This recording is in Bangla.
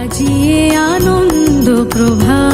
সাজিয়ে আনন্দ প্রভা